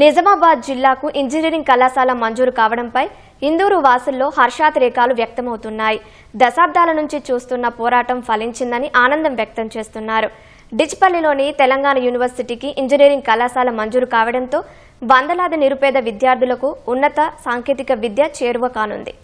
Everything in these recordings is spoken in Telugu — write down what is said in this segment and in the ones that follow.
నిజామాబాద్ జిల్లాకు ఇంజనీరింగ్ కళాశాల మంజూరు కావడంపై ఇందూరు వాసుల్లో హర్షాతిరేకాలు వ్యక్తమవుతున్నాయి. దశాబ్దాల నుంచి చూస్తున్న పోరాటం ఫలించిందని ఆనందం వ్యక్తం చేస్తున్నారు. డిచ్పల్లిలోని తెలంగాణ యూనివర్సిటీకి ఇంజనీరింగ్ కళాశాల మంజూరు కావడంతో వందలాది నిరుపేద విద్యార్థులకు ఉన్నత సాంకేతిక విద్య చేరువ కానుంది.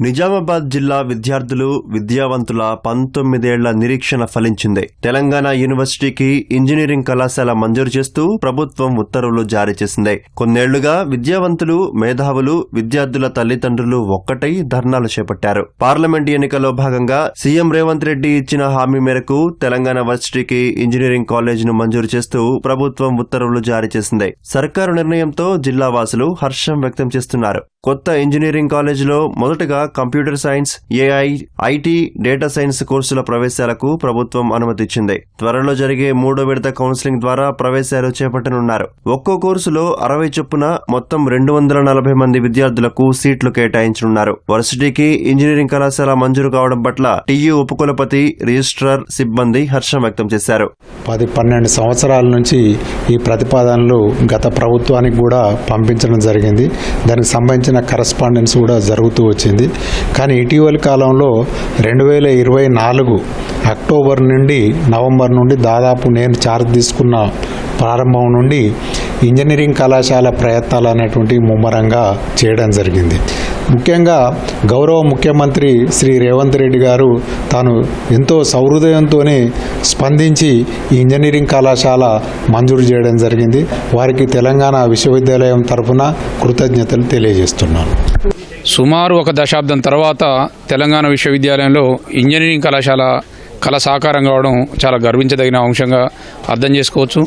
నిజామాబాద్ జిల్లా విద్యార్థులు విద్యావంతుల పంతొమ్మిదేళ్ళ నిరీక్షణ ఫలించింది. తెలంగాణ యూనివర్సిటీకి ఇంజనీరింగ్ కళాశాల మంజూరు చేస్తూ ప్రభుత్వం ఉత్తర్వులు జారీ చేసింది. కొన్నేళ్ళుగా విద్యావంతులు మేధావులు విద్యార్థుల తల్లిదండ్రులు ఒక్కటై ధర్నాలు చేపట్టారు. పార్లమెంట్ ఎన్నికల్లో భాగంగా సీఎం రేవంత్ రెడ్డి ఇచ్చిన హామీ మేరకు తెలంగాణ వర్సిటీకి ఇంజనీరింగ్ కాలేజీను మంజూరు చేస్తూ ప్రభుత్వం ఉత్తర్వులు జారీ చేసింది. సర్కారు నిర్ణయంతో జిల్లా వాసులు హర్షం వ్యక్తం చేస్తున్నారు. కొత్త ఇంజనీరింగ్ కాలేజీలో మొదటగా computer science AI IT data science కోర్సుల ప్రవేశాలకు ప్రభుత్వం అనుమతిచ్చింది. త్వరలో జరిగే మూడో విడత కౌన్సిలింగ్ ద్వారా ప్రవేశాలు చేపట్టనున్నారు. ఒక్కో కోర్సులో అరవై చొప్పున మొత్తం రెండు వందల నలభై మంది విద్యార్థులకు సీట్లు కేటాయించనున్నారు. వర్సిటీకి ఇంజనీరింగ్ కళాశాల మంజూరు కావడం పట్ల టీయూ ఉపకులపతి రిజిస్ట్రార్ సిబ్బంది హర్షం వ్యక్తం చేశారు. పది పన్నెండు సంవత్సరాల నుంచి ఈ ప్రతిపాదనలు గత ప్రభుత్వానికి కూడా పంపించడం జరిగింది. దానికి సంబంధించిన కరస్పాండెన్స్ కూడా జరుగుతూ వచ్చింది. కానీ ఇటీవలి కాలంలో రెండు వేల ఇరవై నాలుగు అక్టోబర్ నుండి నవంబర్ నుండి దాదాపు నేను చార్జ్ తీసుకున్న ప్రారంభం నుండి ఇంజనీరింగ్ కళాశాల ప్రయత్నాలు అనేటువంటి ముమ్మరంగా చేయడం జరిగింది. ముఖ్యంగా గౌరవ ముఖ్యమంత్రి శ్రీ రేవంత్ రెడ్డి గారు తాను ఎంతో సౌహృదయంతోనే స్పందించి ఈ ఇంజనీరింగ్ కళాశాల మంజూరు చేయడం జరిగింది. వారికి తెలంగాణ విశ్వవిద్యాలయం తరఫున కృతజ్ఞతలు తెలియజేస్తున్నాను. సుమారు ఒక దశాబ్దం తర్వాత తెలంగాణ విశ్వవిద్యాలయంలో ఇంజనీరింగ్ కళాశాల కళ సాకారం కావడం చాలా గర్వించదగిన అంశంగా అర్థం చేసుకోవచ్చు.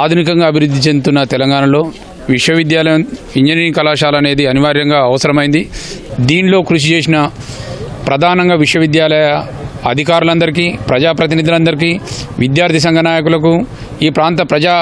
ఆధునికంగా అభివృద్ధి చెందుతున్న తెలంగాణలో విశ్వవిద్యాలయం ఇంజనీరింగ్ కళాశాల అనేది అనివార్యంగా అవసరమైంది. దీనిలో కృషి చేసిన ప్రధానంగా విశ్వవిద్యాలయ అధికారులందరికీ ప్రజాప్రతినిధులందరికీ విద్యార్థి సంఘ నాయకులకు ఈ ప్రాంత ప్రజా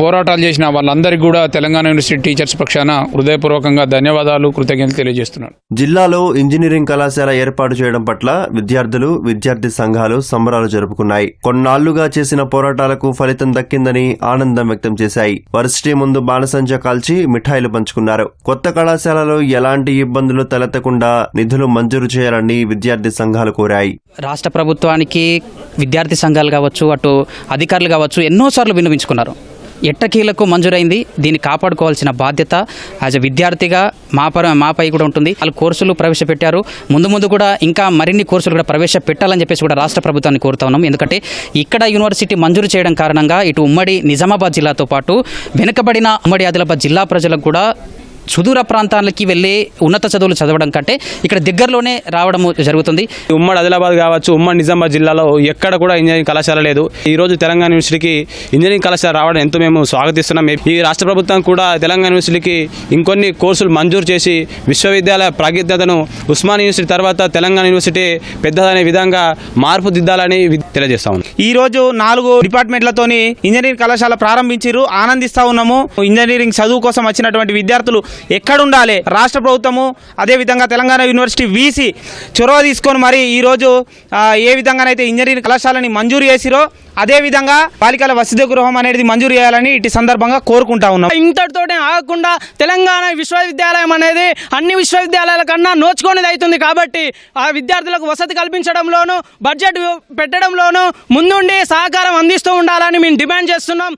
పోరాటాలు చేసిన వాళ్ళందరికీ కూడా తెలంగాణ యూనివర్సిటీ టీచర్స్ పక్షాన హృదయపూర్వకంగా ధన్యవాదాలు కృతజ్ఞతలు తెలియజేస్తున్నాను. జిల్లాలో ఇంజనీరింగ్ కళాశాల ఏర్పాటు చేయడం పట్ల విద్యార్థులు విద్యార్థి సంఘాలు సంబరాలు జరుపుకున్నాయి. కొన్నాళ్ళుగా చేసిన పోరాటాలకు ఫలితం దక్కిందని ఆనందం వ్యక్తం చేశాయి. వర్సిటీ ముందు బాణసంచ కాల్చి మిఠాయిలు పంచుకున్నారు. కొత్త కళాశాలలో ఎలాంటి ఇబ్బందులు తలెత్తకుండా నిధులు మంజూరు చేయాలని విద్యార్థి సంఘాలు కోరాయి. రాష్ట్ర ప్రభుత్వానికి విద్యార్థి సంఘాలు కావచ్చు అటు అధికారులు కావచ్చు ఎన్నోసార్లు విన్నవించుకున్నారు. ఎట్టకీలకు మంజూరైంది. దీన్ని కాపాడుకోవాల్సిన బాధ్యత యాజ్ అ విద్యార్థిగా మా పర మాపై కూడా ఉంటుంది. వాళ్ళు కోర్సులు ప్రవేశపెట్టారు. ముందు ముందు కూడా ఇంకా మరిన్ని కోర్సులు కూడా ప్రవేశపెట్టాలని చెప్పేసి కూడా రాష్ట్ర ప్రభుత్వాన్ని కోరుతా ఉన్నాం. ఎందుకంటే ఇక్కడ యూనివర్సిటీ మంజూరు చేయడం కారణంగా ఇటు ఉమ్మడి నిజామాబాద్ జిల్లాతో పాటు వెనుకబడిన ఉమ్మడి ఆదిలాబాద్ జిల్లా ప్రజలకు కూడా సుదూర ప్రాంతాలకి వెళ్ళి ఉన్నత చదువులు చదవడం కంటే ఇక్కడ దగ్గరలోనే రావడం జరుగుతుంది. ఉమ్మడి ఆదిలాబాద్ కావచ్చు ఉమ్మడి నిజామాబాద్ జిల్లాలో ఎక్కడ కూడా ఇంజనీరింగ్ కళాశాల లేదు. ఈ రోజు తెలంగాణ యూనివర్సిటీకి ఇంజనీరింగ్ కళాశాల రావడం ఎంతో మేము స్వాగతిస్తున్నాం. ఈ రాష్ట్ర ప్రభుత్వం కూడా తెలంగాణ యూనివర్సిటీకి ఇంకొన్ని కోర్సులు మంజూరు చేసి విశ్వవిద్యాలయ ప్రాగ్యతను ఉస్మాన్ యూనివర్సిటీ తర్వాత తెలంగాణ యూనివర్సిటీ పెద్దదనే విధంగా మార్పు దిద్దాలని వి- తెలియజేస్తా ఉన్నాం. ఈ రోజు నాలుగు డిపార్ట్మెంట్లతోని ఇంజనీరింగ్ కళాశాల ప్రారంభించిరు ఆనందిస్తా ఉన్నాము. ఇంజనీరింగ్ చదువు కోసం వచ్చినటువంటి విద్యార్థులు ఎక్కడ ఉండాలి రాష్ట్ర ప్రభుత్వము అదేవిధంగా తెలంగాణ యూనివర్సిటీ వీసీ చొరవ తీసుకొని మరి ఈరోజు ఏ విధంగానైతే ఇంజనీరింగ్ కళాశాలని మంజూరు చేసిరో అదేవిధంగా బాలికల వసతి గృహం అనేది మంజూరు చేయాలని ఇటు సందర్భంగా కోరుకుంటా ఉన్నాం. ఇంతటితోనే ఆగకుండా తెలంగాణ విశ్వవిద్యాలయం అనేది అన్ని విశ్వవిద్యాలయాల కన్నా నోచుకునేది అవుతుంది కాబట్టి ఆ విద్యార్థులకు వసతి కల్పించడంలోనూ బడ్జెట్ పెట్టడంలోనూ ముందుండి సహకారం అందిస్తూ ఉండాలని మేము డిమాండ్ చేస్తున్నాం.